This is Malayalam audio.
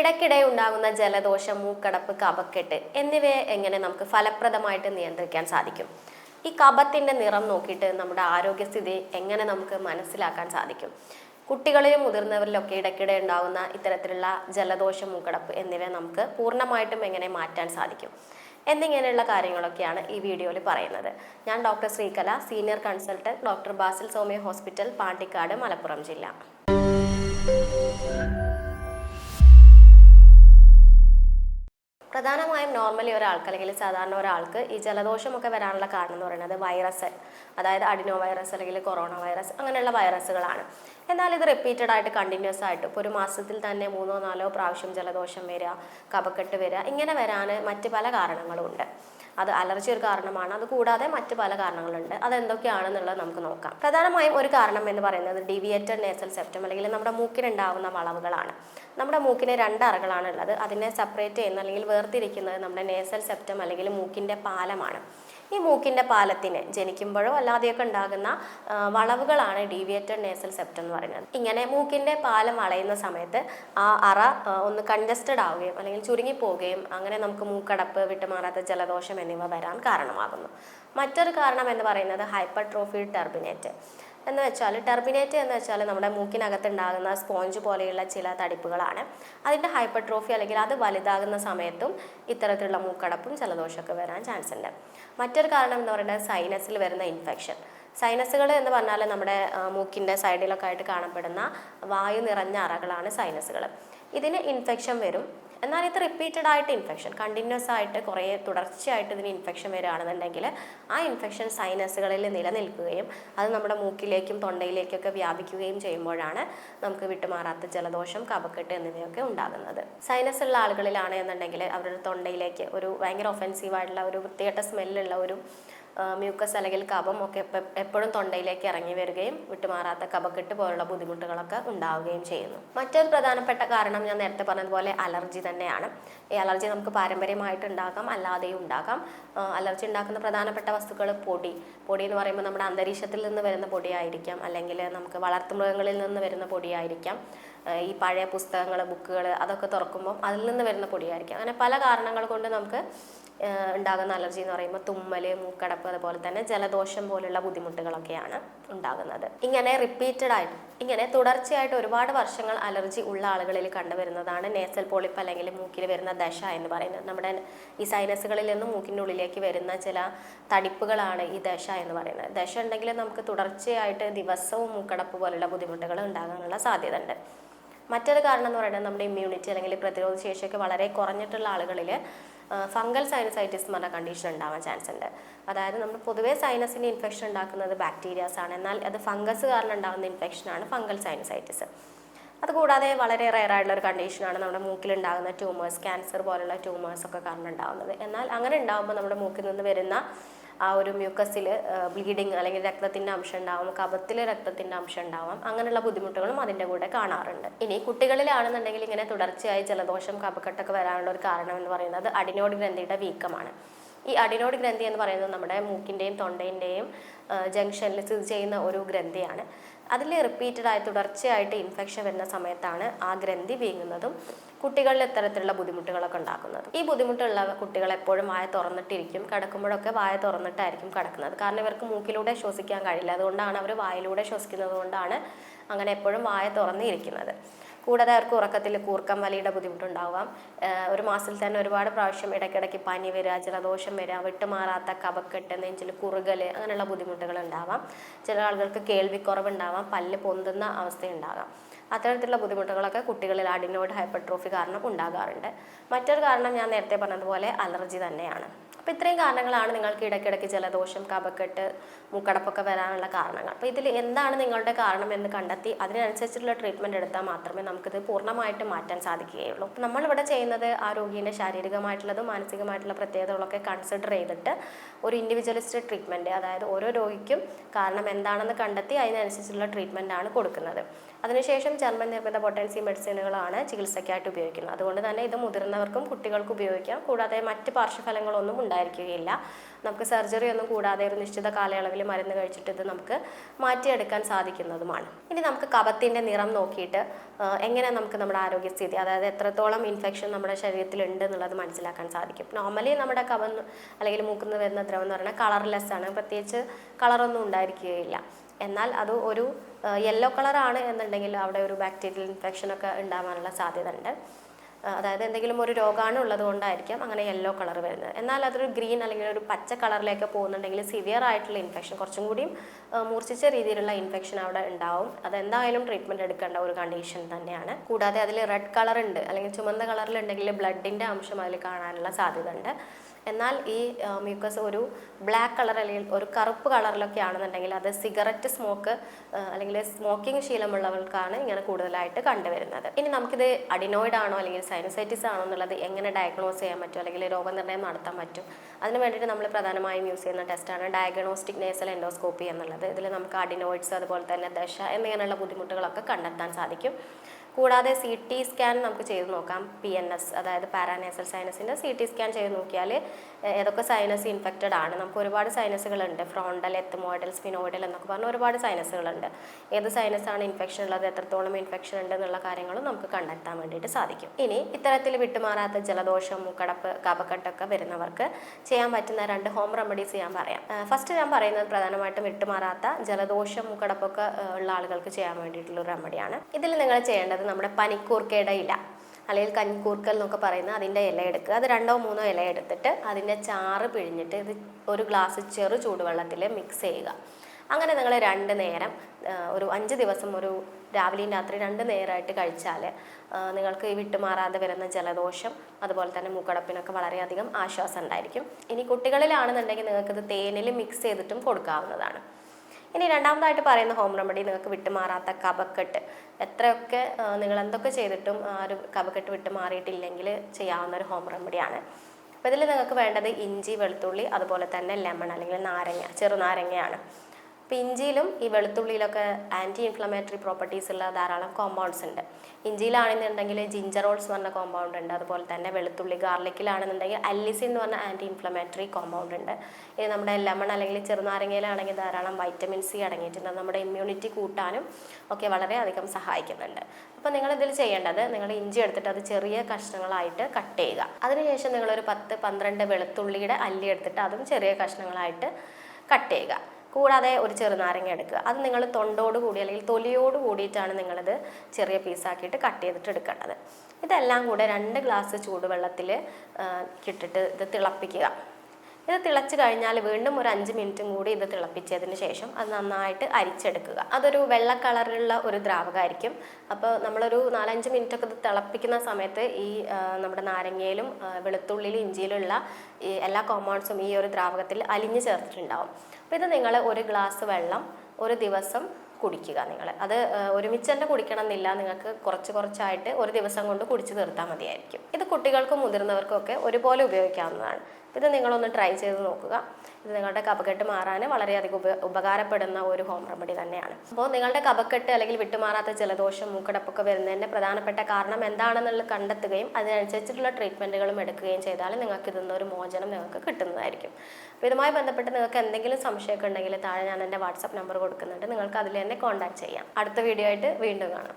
ഇടയ്ക്കിടെ ഉണ്ടാകുന്ന ജലദോഷം മൂക്കടപ്പ് കപക്കെട്ട് എന്നിവയെ എങ്ങനെ നമുക്ക് ഫലപ്രദമായിട്ട് നിയന്ത്രിക്കാൻ സാധിക്കും? ഈ കപത്തിന്റെ നിറം നോക്കിയിട്ട് നമ്മുടെ ആരോഗ്യസ്ഥിതി എങ്ങനെ നമുക്ക് മനസ്സിലാക്കാൻ സാധിക്കും? കുട്ടികളിലും മുതിർന്നവരിലൊക്കെ ഇടയ്ക്കിടെ ഉണ്ടാകുന്ന ഇത്തരത്തിലുള്ള ജലദോഷം മൂക്കടപ്പ് എന്നിവ നമുക്ക് പൂർണമായിട്ടും എങ്ങനെ മാറ്റാൻ സാധിക്കും? എന്നിങ്ങനെയുള്ള കാര്യങ്ങളൊക്കെയാണ് ഈ വീഡിയോയിൽ പറയുന്നത്. ഞാൻ doctor Sreekala senior consultant doctor Basil Soumya hospital Pandikkad Malappuram ജില്ല. പ്രധാനമായും നോർമലി ഒരാൾക്ക് അല്ലെങ്കിൽ സാധാരണ ഒരാൾക്ക് ഈ ജലദോഷമൊക്കെ വരാനുള്ള കാരണം എന്ന് പറയുന്നത് വൈറസ് അതായത് അഡിനോ വൈറസ് അല്ലെങ്കിൽ കൊറോണ വൈറസ് അങ്ങനെയുള്ള വൈറസുകളാണ് എന്നാൽ ഇത് റിപ്പീറ്റഡ് ആയിട്ട് കണ്ടിന്യൂസ് ആയിട്ട്. ഇപ്പോൾ ഒരു മാസത്തിൽ തന്നെ മൂന്നോ നാലോ പ്രാവശ്യം ജലദോഷം വരിക കപക്കെട്ട് വരിക ഇങ്ങനെ വരാൻ മറ്റ് പല കാരണങ്ങളും ഉണ്ട് അത് അലർജി ഒരു കാരണമാണ്. അത് കൂടാതെ മറ്റ് പല കാരണങ്ങളുണ്ട്. അത് എന്തൊക്കെയാണെന്നുള്ളത് നമുക്ക് നോക്കാം. പ്രധാനമായും ഒരു കാരണം എന്ന് പറയുന്നത് ഡിവിയേറ്റഡ് നേസൽ സെപ്റ്റം അല്ലെങ്കിൽ നമ്മുടെ മൂക്കിനുണ്ടാവുന്ന വളവുകളാണ്. നമ്മുടെ മൂക്കിന് രണ്ട് അറകളാണ് ഉള്ളത് അതിനെ സെപ്പറേറ്റ് ചെയ്യുന്ന അല്ലെങ്കിൽ വേർതിരിക്കുന്നത് നമ്മുടെ നേസൽ സെപ്റ്റം അല്ലെങ്കിൽ മൂക്കിന്റെ പാലമാണ്. ഈ മൂക്കിന്റെ പാലത്തിന് ജനിക്കുമ്പോഴോ അല്ലാതെയൊക്കെ ഉണ്ടാകുന്ന വളവുകളാണ് ഡീവിയേറ്റഡ് നേസൽ സെപ്റ്റം എന്ന് പറയുന്നത്. ഇങ്ങനെ മൂക്കിന്റെ പാലം വളയുന്ന സമയത്ത് ആ അറ ഒന്ന് കൺജസ്റ്റഡ് ആവുകയും അല്ലെങ്കിൽ ചുരുങ്ങിപ്പോവുകയും അങ്ങനെ നമുക്ക് മൂക്കടപ്പ് വിട്ടുമാറാത്ത ജലദോഷം എന്നിവ വരാൻ കാരണമാകുന്നു. മറ്റൊരു കാരണം എന്ന് പറയുന്നത് ഹൈപ്പർ ട്രോഫി ടെർബിനേറ്റ്. എന്ന് വെച്ചാൽ ടെർബിനേറ്റ് എന്ന് വെച്ചാൽ നമ്മുടെ മൂക്കിനകത്ത് ഉണ്ടാകുന്ന സ്പോഞ്ച് പോലെയുള്ള ചില തടിപ്പുകളാണ്. അതിന്റെ ഹൈപ്പർട്രോഫി അല്ലെങ്കിൽ അത് വലുതാകുന്ന സമയത്തും ഇത്തരത്തിലുള്ള മൂക്കടപ്പും ജലദോഷമൊക്കെ വരാൻ ചാൻസ് ഉണ്ട്. മറ്റൊരു കാരണം എന്ന് പറയുന്നത് സൈനസിൽ വരുന്ന ഇൻഫെക്ഷൻ സൈനസുകൾ എന്ന് പറഞ്ഞാൽ നമ്മുടെ മൂക്കിന്റെ സൈഡിലൊക്കെ ആയിട്ട് കാണപ്പെടുന്ന വായു നിറഞ്ഞ അറകളാണ് സൈനസുകൾ ഇതിന് ഇൻഫെക്ഷൻ വരും. എന്നാൽ ഇത് റിപ്പീറ്റഡ് ആയിട്ട് ഇൻഫെക്ഷൻ കണ്ടിന്യൂസ് ആയിട്ട് കുറേ തുടർച്ചയായിട്ട് ഇതിന് ഇൻഫെക്ഷൻ വരികയാണെന്നുണ്ടെങ്കിൽ ആ ഇൻഫെക്ഷൻ സൈനസുകളിൽ നിലനിൽക്കുകയും അത് നമ്മുടെ മൂക്കിലേക്കും തൊണ്ടയിലേക്കൊക്കെ വ്യാപിക്കുകയും ചെയ്യുമ്പോഴാണ് നമുക്ക് വിട്ടുമാറാത്ത ജലദോഷം കഫക്കെട്ട് എന്നിവയൊക്കെ ഉണ്ടാകുന്നത്. സൈനസ് ഉള്ള ആളുകളിലാണ് എന്നുണ്ടെങ്കിൽ അവരുടെ തൊണ്ടയിലേക്ക് ഒരു ഭയങ്കര ഒഫെൻസീവായിട്ടുള്ള ഒരു വൃത്തികെട്ട സ്മെല്ലുള്ള ഒരു മ്യൂക്കസ് അല്ലെങ്കിൽ കഫം ഒക്കെ എപ്പോഴും തൊണ്ടയിലേക്ക് ഇറങ്ങി വരികയും വിട്ടുമാറാത്ത കഫക്കെട്ട് പോലുള്ള ബുദ്ധിമുട്ടുകളൊക്കെ ഉണ്ടാവുകയും ചെയ്യുന്നു. മറ്റൊരു പ്രധാനപ്പെട്ട കാരണം ഞാൻ നേരത്തെ പറഞ്ഞതുപോലെ അലർജി തന്നെയാണ്. ഈ അലർജി നമുക്ക് പാരമ്പര്യമായിട്ട് ഉണ്ടാകാം അല്ലാതെയും ഉണ്ടാകാം അലർജി ഉണ്ടാക്കുന്ന പ്രധാനപ്പെട്ട വസ്തുക്കൾ പൊടി. പൊടി എന്ന് പറയുമ്പോൾ നമ്മുടെ അന്തരീക്ഷത്തിൽ നിന്ന് വരുന്ന പൊടിയായിരിക്കാം അല്ലെങ്കിൽ നമുക്ക് വളർത്തുമൃഗങ്ങളിൽ നിന്ന് വരുന്ന പൊടിയായിരിക്കാം. ഈ പഴയ പുസ്തകങ്ങൾ ബുക്കുകൾ അതൊക്കെ തുറക്കുമ്പോൾ അതിൽ നിന്ന് വരുന്ന പൊടിയായിരിക്കും. അങ്ങനെ പല കാരണങ്ങൾ കൊണ്ട് നമുക്ക് ഉണ്ടാകുന്ന അലർജി എന്ന് പറയുമ്പോൾ തുമ്മൽ മൂക്കടപ്പ് അതുപോലെ തന്നെ ജലദോഷം പോലുള്ള ബുദ്ധിമുട്ടുകളൊക്കെയാണ് ഉണ്ടാകുന്നത്. ഇങ്ങനെ റിപ്പീറ്റഡ് ആയിട്ട് ഇങ്ങനെ തുടർച്ചയായിട്ട് ഒരുപാട് വർഷങ്ങൾ അലർജി ഉള്ള ആളുകളിൽ കണ്ടുവരുന്നതാണ് നേസൽ പോളിപ്പ് അല്ലെങ്കിൽ മൂക്കിൽ വരുന്ന ദശ എന്ന് പറയുന്നത്. നമ്മുടെ ഈ സൈനസുകളിൽ നിന്ന് മൂക്കിന്റെ ഉള്ളിലേക്ക് വരുന്ന ചില തടിപ്പുകളാണ് ഈ ദശ എന്ന് പറയുന്നത്. ദശ ഉണ്ടെങ്കിൽ നമുക്ക് തുടർച്ചയായിട്ട് ദിവസവും മൂക്കടപ്പ് പോലുള്ള ബുദ്ധിമുട്ടുകൾ ഉണ്ടാകാനുള്ള സാധ്യത ഉണ്ട് മറ്റൊരു കാരണം എന്ന് പറയുന്നത് നമ്മുടെ ഇമ്മ്യൂണിറ്റി അല്ലെങ്കിൽ പ്രതിരോധ ശേഷിയൊക്കെ വളരെ കുറഞ്ഞിട്ടുള്ള ആളുകളിൽ ഫംഗൽ സൈനസൈറ്റിസ് എന്ന് പറഞ്ഞ കണ്ടീഷൻ ഉണ്ടാവാൻ ചാൻസ് ഉണ്ട്. അതായത് നമ്മൾ പൊതുവേ സൈനസിന്റെ ഇൻഫെക്ഷൻ ഉണ്ടാക്കുന്നത് ബാക്ടീരിയാസ് ആണ്. എന്നാൽ അത് ഫംഗസ് കാരണം ഉണ്ടാകുന്ന ഇൻഫെക്ഷനാണ് ഫംഗൽ സൈനസൈറ്റിസ് അതുകൂടാതെ വളരെ റെയർ ആയിട്ടുള്ള ഒരു കണ്ടീഷനാണ് നമ്മുടെ മൂക്കിലുണ്ടാകുന്ന ട്യൂമേഴ്സ് ക്യാൻസർ പോലുള്ള ട്യൂമേഴ്സ് ഒക്കെ കാരണം ഉണ്ടാകുന്നത് എന്നാൽ അങ്ങനെ ഉണ്ടാകുമ്പോൾ നമ്മുടെ മൂക്കിൽ നിന്ന് വരുന്ന ആ ഒരു മ്യൂക്കസിൽ ബ്ലീഡിങ് അല്ലെങ്കിൽ രക്തത്തിന്റെ അംശം ഉണ്ടാവും കഫത്തിൽ രക്തത്തിന്റെ അംശം ഉണ്ടാവാം അങ്ങനെയുള്ള ബുദ്ധിമുട്ടുകളും അതിന്റെ കൂടെ കാണാറുണ്ട്. ഇനി കുട്ടികളിലാണെന്നുണ്ടെങ്കിൽ ഇങ്ങനെ തുടർച്ചയായി ജലദോഷം കഫക്കെട്ടൊക്കെ വരാനുള്ള ഒരു കാരണം എന്ന് പറയുന്നത് അഡിനോഡ് ഗ്രന്ഥിയുടെ വീക്കമാണ്. ഈ അഡിനോഡ് ഗ്രന്ഥി എന്ന് പറയുന്നത് നമ്മുടെ മൂക്കിന്റെയും തൊണ്ടേന്റെയും ജംഗ്ഷനിൽ സ്ഥിതി ചെയ്യുന്ന ഒരു ഗ്രന്ഥിയാണ്. അതിൽ റിപ്പീറ്റഡായി തുടർച്ചയായിട്ട് ഇൻഫെക്ഷൻ വരുന്ന സമയത്താണ് ആ ഗ്രന്ഥി വീങ്ങുന്നതും കുട്ടികളിൽ ഇത്തരത്തിലുള്ള ബുദ്ധിമുട്ടുകളൊക്കെ ഉണ്ടാക്കുന്നത്. ഈ ബുദ്ധിമുട്ടുള്ള കുട്ടികൾ എപ്പോഴും വായ തുറന്നിട്ടിരിക്കും. കിടക്കുമ്പോഴൊക്കെ വായ തുറന്നിട്ടായിരിക്കും കിടക്കുന്നത്. കാരണം ഇവർക്ക് മൂക്കിലൂടെ ശ്വസിക്കാൻ കഴിയില്ല. അതുകൊണ്ടാണ് അവർ വായിലൂടെ ശ്വസിക്കുന്നത് കൊണ്ടാണ് അങ്ങനെ എപ്പോഴും വായ തുറന്നിരിക്കുന്നത്. കൂടാതെ അവർക്ക് ഉറക്കത്തിൽ കൂർക്കം വലിയുടെ ബുദ്ധിമുട്ടുണ്ടാവാം. ഒരു മാസത്തിൽ തന്നെ ഒരുപാട് പ്രാവശ്യം ഇടയ്ക്കിടയ്ക്ക് പനി വരിക ജലദോഷം വരിക വിട്ടുമാറാത്ത കപക്കെട്ട് നെഞ്ചിൽ കുറുകൽ അങ്ങനെയുള്ള ബുദ്ധിമുട്ടുകൾ ഉണ്ടാവാം. ചില ആളുകൾക്ക് കേൾവിക്കുറവുണ്ടാവാം. പല്ല് പൊന്തുന്ന അവസ്ഥയുണ്ടാകാം. അത്തരത്തിലുള്ള ബുദ്ധിമുട്ടുകളൊക്കെ കുട്ടികളിൽ അഡിനോയിഡ് ഹൈപ്പർട്രോഫി കാരണം ഉണ്ടാകാറുണ്ട്. മറ്റൊരു കാരണം ഞാൻ നേരത്തെ പറഞ്ഞതുപോലെ അലർജി തന്നെയാണ്. അപ്പോൾ ഇത്രയും കാരണങ്ങളാണ് നിങ്ങൾക്ക് ഇടയ്ക്കിടയ്ക്ക് ജലദോഷം കഫക്കെട്ട് മൂക്കടപ്പൊക്കെ വരാനുള്ള കാരണങ്ങൾ. അപ്പോൾ ഇതിൽ എന്താണ് നിങ്ങളുടെ കാരണം എന്ന് കണ്ടെത്തി അതിനനുസരിച്ചിട്ടുള്ള ട്രീറ്റ്മെന്റ് എടുത്താൽ മാത്രമേ നമുക്കിത് പൂർണമായിട്ട് മാറ്റാൻ സാധിക്കുകയുള്ളൂ. അപ്പോൾ നമ്മളിവിടെ ചെയ്യുന്നത് ആ രോഗീന്റെ ശാരീരികമായിട്ടുള്ളതും മാനസികമായിട്ടുള്ള പ്രത്യേകതകളൊക്കെ കൺസിഡർ ചെയ്തിട്ട് ഒരു ഇൻഡിവിജ്വലിസ്റ്റ് ട്രീറ്റ്മെന്റ് അതായത് ഓരോ രോഗിക്കും കാരണം എന്താണെന്ന് കണ്ടെത്തി അതിനനുസരിച്ചുള്ള ട്രീറ്റ്മെന്റ് ആണ് കൊടുക്കുന്നത്. അതിനുശേഷം ജർമ്മൻ നിർമ്മിത പൊട്ടൻസി മെഡിസിനുകളാണ് ചികിത്സയ്ക്കായിട്ട് ഉപയോഗിക്കുന്നത്. അതുകൊണ്ട് തന്നെ ഇത് മുതിർന്നവർക്കും കുട്ടികൾക്കും ഉപയോഗിക്കാം. കൂടാതെ മറ്റ് പാർശ്വഫലങ്ങളൊന്നും ഉണ്ടായിരിക്കുകയില്ല. നമുക്ക് സർജറി ഒന്നും കൂടാതെ ഒരു നിശ്ചിത കാലയളവിൽ മരുന്ന് കഴിച്ചിട്ട് ഇത് നമുക്ക് മാറ്റിയെടുക്കാൻ സാധിക്കുന്നതുമാണ്. ഇനി നമുക്ക് കഫത്തിന്റെ നിറം നോക്കിയിട്ട് എങ്ങനെ നമുക്ക് നമ്മുടെ ആരോഗ്യസ്ഥിതി അതായത് എത്രത്തോളം ഇൻഫെക്ഷൻ നമ്മുടെ ശരീരത്തിൽ ഉണ്ട് എന്നുള്ളത് മനസ്സിലാക്കാൻ സാധിക്കും. നോർമലി നമ്മുടെ കഫം അല്ലെങ്കിൽ മൂക്കുന്ന വരുന്ന ദ്രവം എന്ന് പറയുന്നത് കളർലെസ് ആണ്. പ്രത്യേകിച്ച് കളറൊന്നും ഉണ്ടായിരിക്കുകയില്ല. എന്നാൽ അത് ഒരു യെല്ലോ കളറാണ് എന്നുണ്ടെങ്കിൽ അവിടെ ഒരു ബാക്ടീരിയൽ ഇൻഫെക്ഷനൊക്കെ ഉണ്ടാകാനുള്ള സാധ്യത ഉണ്ട് അതായത് എന്തെങ്കിലും ഒരു രോഗാണു ഉള്ളത് കൊണ്ടായിരിക്കാം അങ്ങനെ യെല്ലോ കളർ വരുന്നത്. എന്നാൽ അതൊരു ഗ്രീൻ അല്ലെങ്കിൽ ഒരു പച്ച കളറിലേക്ക് പോകുന്നുണ്ടെങ്കിൽ സിവിയർ ആയിട്ടുള്ള ഇൻഫെക്ഷൻ കുറച്ചും കൂടിയും മൂർച്ഛിച്ച രീതിയിലുള്ള ഇൻഫെക്ഷൻ അവിടെ ഉണ്ടാവും. അതെന്തായാലും ട്രീറ്റ്മെന്റ് എടുക്കേണ്ട ഒരു കണ്ടീഷൻ തന്നെയാണ്. കൂടാതെ അതിൽ റെഡ് കളർ ഉണ്ട്. അല്ലെങ്കിൽ ചുമന്ന കളറിലുണ്ടെങ്കിൽ ബ്ലഡിന്റെ അംശം അതിൽ കാണാനുള്ള സാധ്യത ഉണ്ട് എന്നാൽ ഈ മ്യൂക്കസ് ഒരു ബ്ലാക്ക് കളർ അല്ലെങ്കിൽ ഒരു കറുപ്പ് കളറിലൊക്കെ ആണെന്നുണ്ടെങ്കിൽ അത് സിഗരറ്റ് സ്മോക്ക് അല്ലെങ്കിൽ സ്മോക്കിംഗ് ശീലമുള്ളവർക്കാണ് ഇങ്ങനെ കൂടുതലായിട്ട് കണ്ടുവരുന്നത്. ഇനി നമുക്കിത് അഡിനോയിഡ് ആണോ അല്ലെങ്കിൽ സൈനസൈറ്റിസ് ആണോ എന്നുള്ളത് എങ്ങനെ ഡയഗ്നോസ് ചെയ്യാൻ പറ്റും അല്ലെങ്കിൽ രോഗനിർണയം നടത്താൻ പറ്റും? അതിന് വേണ്ടിയിട്ട് നമ്മൾ പ്രധാനമായും യൂസ് ചെയ്യുന്ന ടെസ്റ്റാണ് ഡയഗ്നോസ്റ്റിക് നേസൽ എൻഡോസ്കോപ്പി എന്നുള്ളത്. ഇതിൽ നമുക്ക് അഡിനോയിഡ്സ് അതുപോലെ തന്നെ ദശ എന്നിങ്ങനെയുള്ള ബുദ്ധിമുട്ടുകളൊക്കെ കണ്ടെത്താൻ സാധിക്കും. കൂടാതെ സി ടി സ്കാൻ നമുക്ക് ചെയ്ത് നോക്കാം. പി എൻ എസ് അതായത് പാരാനേസൽ സൈനസിന്റെ സി ടി സ്കാൻ ചെയ്ത് നോക്കിയാൽ ഏതൊക്കെ സൈനസ് ഇൻഫെക്റ്റഡ് ആണ്. നമുക്ക് ഒരുപാട് സൈനസുകളുണ്ട് ഫ്രോണ്ടൽ എത്തുമോഡൽ സ്പിനോയിഡൽ എന്നൊക്കെ പറഞ്ഞ ഒരുപാട് സൈനസുകളുണ്ട് ഏത് സൈനസാണ് ഇൻഫെക്ഷൻ ഉള്ളത്? എത്രത്തോളം ഇൻഫെക്ഷൻ ഉണ്ട് എന്നുള്ള കാര്യങ്ങളും നമുക്ക് കണ്ടെത്താൻ വേണ്ടിയിട്ട് സാധിക്കും. ഇനി ഇത്തരത്തിൽ വിട്ടുമാറാത്ത ജലദോഷം മുക്കടപ്പ് കപക്കെട്ടൊക്കെ വരുന്നവർക്ക് ചെയ്യാൻ പറ്റുന്ന രണ്ട് ഹോം റെമഡീസ് ഞാൻ പറയാം. ഫസ്റ്റ് ഞാൻ പറയുന്നത് പ്രധാനമായിട്ടും വിട്ടുമാറാത്ത ജലദോഷം മുക്കടപ്പൊക്കെ ഉള്ള ആളുകൾക്ക് ചെയ്യാൻ വേണ്ടിയിട്ടുള്ള റെമഡിയാണ് ഇതിൽ നിങ്ങൾ ചെയ്യേണ്ടത് നമ്മുടെ പനിക്കൂർക്കയുടെ ഇല അല്ലെങ്കിൽ കഞ്ഞിക്കൂർക്കൽ എന്നൊക്കെ പറയുന്ന അതിന്റെ ഇല എടുക്കുക. അത് രണ്ടോ മൂന്നോ ഇല എടുത്തിട്ട് അതിന്റെ ചാറ് പിഴിഞ്ഞിട്ട് ഇത് ഒരു ഗ്ലാസ് ചെറു ചൂടുവെള്ളത്തിൽ മിക്സ് ചെയ്യുക. അങ്ങനെ നിങ്ങൾ രണ്ട് നേരം ഒരു അഞ്ച് ദിവസം ഒരു രാവിലെയും രാത്രി രണ്ട് നേരമായിട്ട് കഴിച്ചാൽ നിങ്ങൾക്ക് ഈ വിട്ടുമാറാതെ വരുന്ന ജലദോഷം അതുപോലെ തന്നെ മൂക്കടപ്പിനൊക്കെ വളരെയധികം ആശ്വാസം ഉണ്ടായിരിക്കും. ഇനി കുട്ടികളിലാണെന്നുണ്ടെങ്കിൽ നിങ്ങൾക്കിത് തേനിൽ മിക്സ് ചെയ്തിട്ടും കൊടുക്കാവുന്നതാണ്. ഇനി രണ്ടാമതായിട്ട് പറയുന്ന ഹോം റെമഡി നിങ്ങൾക്ക് വിട്ടുമാറാത്ത കഫക്കെട്ട്. എത്രയൊക്കെ നിങ്ങൾ എന്തൊക്കെ ചെയ്തിട്ടും ആ ഒരു കഫക്കെട്ട് വിട്ടുമാറിയിട്ടില്ലെങ്കിൽ ചെയ്യാവുന്ന ഒരു ഹോം റെമഡിയാണ് അപ്പോൾ ഇതിൽ നിങ്ങൾക്ക് വേണ്ടത് ഇഞ്ചി വെളുത്തുള്ളി അതുപോലെ തന്നെ ലെമൺ അല്ലെങ്കിൽ നാരങ്ങ ചെറുനാരങ്ങയാണ്. അപ്പോൾ ഇഞ്ചിയിലും ഈ വെളുത്തുള്ളിയിലൊക്കെ ആന്റി ഇൻഫ്ലമേറ്ററി പ്രോപ്പർട്ടീസ് ഉള്ള ധാരാളം കോമ്പൗണ്ട്സ് ഉണ്ട്. ഇഞ്ചിയിലാണെന്നുണ്ടെങ്കിൽ ജിഞ്ചറോൾസ് എന്ന് പറഞ്ഞ കോമ്പൗണ്ട് ഉണ്ട്. അതുപോലെ തന്നെ വെളുത്തുള്ളി ഗാർലിക്കിലാണെന്നുണ്ടെങ്കിൽ അല്ലിസിൻ എന്ന് പറഞ്ഞ ആന്റി ഇൻഫ്ലമേറ്ററി കോമ്പൗണ്ട് ഉണ്ട്. ഇത് നമ്മുടെ ലെമൺ അല്ലെങ്കിൽ ചെറുനാരങ്ങയിലാണെങ്കിൽ ധാരാളം വൈറ്റമിൻ സി അടങ്ങിയിട്ടുണ്ട്. നമ്മുടെ ഇമ്മ്യൂണിറ്റി കൂട്ടാനും ഒക്കെ വളരെയധികം സഹായിക്കുന്നുണ്ട്. അപ്പോൾ നിങ്ങളിതിൽ ചെയ്യേണ്ടത് നിങ്ങൾ ഇഞ്ചി എടുത്തിട്ട് അത് ചെറിയ കഷ്ണങ്ങളായിട്ട് കട്ട് ചെയ്യുക. അതിനുശേഷം നിങ്ങളൊരു പത്ത് പന്ത്രണ്ട് വെളുത്തുള്ളിയുടെ അല്ലി എടുത്തിട്ട് അതും ചെറിയ കഷ്ണങ്ങളായിട്ട് കട്ട് ചെയ്യുക. കൂടാതെ ഒരു ചെറുനാരങ്ങ എടുക്കുക. അത് നിങ്ങൾ തൊണ്ടോട് കൂടി അല്ലെങ്കിൽ തൊലിയോട് കൂടിയിട്ടാണ് നിങ്ങളത് ചെറിയ പീസാക്കിയിട്ട് കട്ട് ചെയ്തിട്ട് എടുക്കേണ്ടത്. ഇതെല്ലാം കൂടെ രണ്ട് ഗ്ലാസ് ചൂടുവെള്ളത്തിൽ ഇട്ടിട്ട് ഇത് തിളപ്പിക്കുക. ഇത് തിളച്ച് കഴിഞ്ഞാൽ വീണ്ടും ഒരു അഞ്ച് മിനിറ്റും കൂടി ഇത് തിളപ്പിച്ചതിന് ശേഷം അത് നന്നായിട്ട് അരിച്ചെടുക്കുക. അതൊരു വെള്ള കളറിലുള്ള ഒരു ദ്രാവകമായിരിക്കും. അപ്പോൾ നമ്മളൊരു നാലഞ്ച് മിനിറ്റ് ഒക്കെ ഇത് തിളപ്പിക്കുന്ന സമയത്ത് ഈ നമ്മുടെ നാരങ്ങയിലും വെളുത്തുള്ളിയിലും ഇഞ്ചിയിലുള്ള ഈ എല്ലാ കോമ്പൗണ്ട്സും ഈ ഒരു ദ്രാവകത്തിൽ അലിഞ്ഞു ചേർത്തിട്ടുണ്ടാവും. അപ്പോൾ ഇത് നിങ്ങൾ ഒരു ഗ്ലാസ് വെള്ളം ഒരു ദിവസം കുടിക്കുക നിങ്ങൾ. അത് ഒരുമിച്ച് തന്നെ കുടിക്കണം എന്നില്ല നിങ്ങൾക്ക് കുറച്ച് കുറച്ചായിട്ട് ഒരു ദിവസം കൊണ്ട് കുടിച്ച് തീർത്താൽ മതിയായിരിക്കും. ഇത് കുട്ടികൾക്കും മുതിർന്നവർക്കും ഒക്കെ ഒരുപോലെ ഉപയോഗിക്കാവുന്നതാണ്. ഇത് നിങ്ങളൊന്ന് ട്രൈ ചെയ്ത് നോക്കുക. ഇത് നിങ്ങളുടെ കപക്കെട്ട് മാറാൻ വളരെയധികം ഉപ ഉപകാരപ്പെടുന്ന ഒരു ഹോം റെമഡി തന്നെയാണ്. അപ്പോൾ നിങ്ങളുടെ കപക്കെട്ട് അല്ലെങ്കിൽ വിട്ടുമാറാത്ത ജലദോഷം മൂക്കടപ്പൊക്കെ വരുന്നതിന്റെ പ്രധാനപ്പെട്ട കാരണം എന്താണെന്നുള്ളത് കണ്ടെത്തുകയും അതിനനുസരിച്ചിട്ടുള്ള ട്രീറ്റ്മെന്റുകളും എടുക്കുകയും ചെയ്താൽ നിങ്ങൾക്ക് ഇതിൽ ഒരു മോചനം നിങ്ങൾക്ക് കിട്ടുന്നതായിരിക്കും. അപ്പോൾ ഇതുമായി ബന്ധപ്പെട്ട് നിങ്ങൾക്ക് എന്തെങ്കിലും സംശയമൊക്കെ ഉണ്ടെങ്കിൽ താഴെ ഞാൻ എന്റെ വാട്സപ്പ് നമ്പർ കൊടുക്കുന്നുണ്ട്. നിങ്ങൾക്ക് അതിൽ തന്നെ കോൺടാക്ട് ചെയ്യാം. അടുത്ത വീഡിയോ ആയിട്ട് വീണ്ടും കാണാം.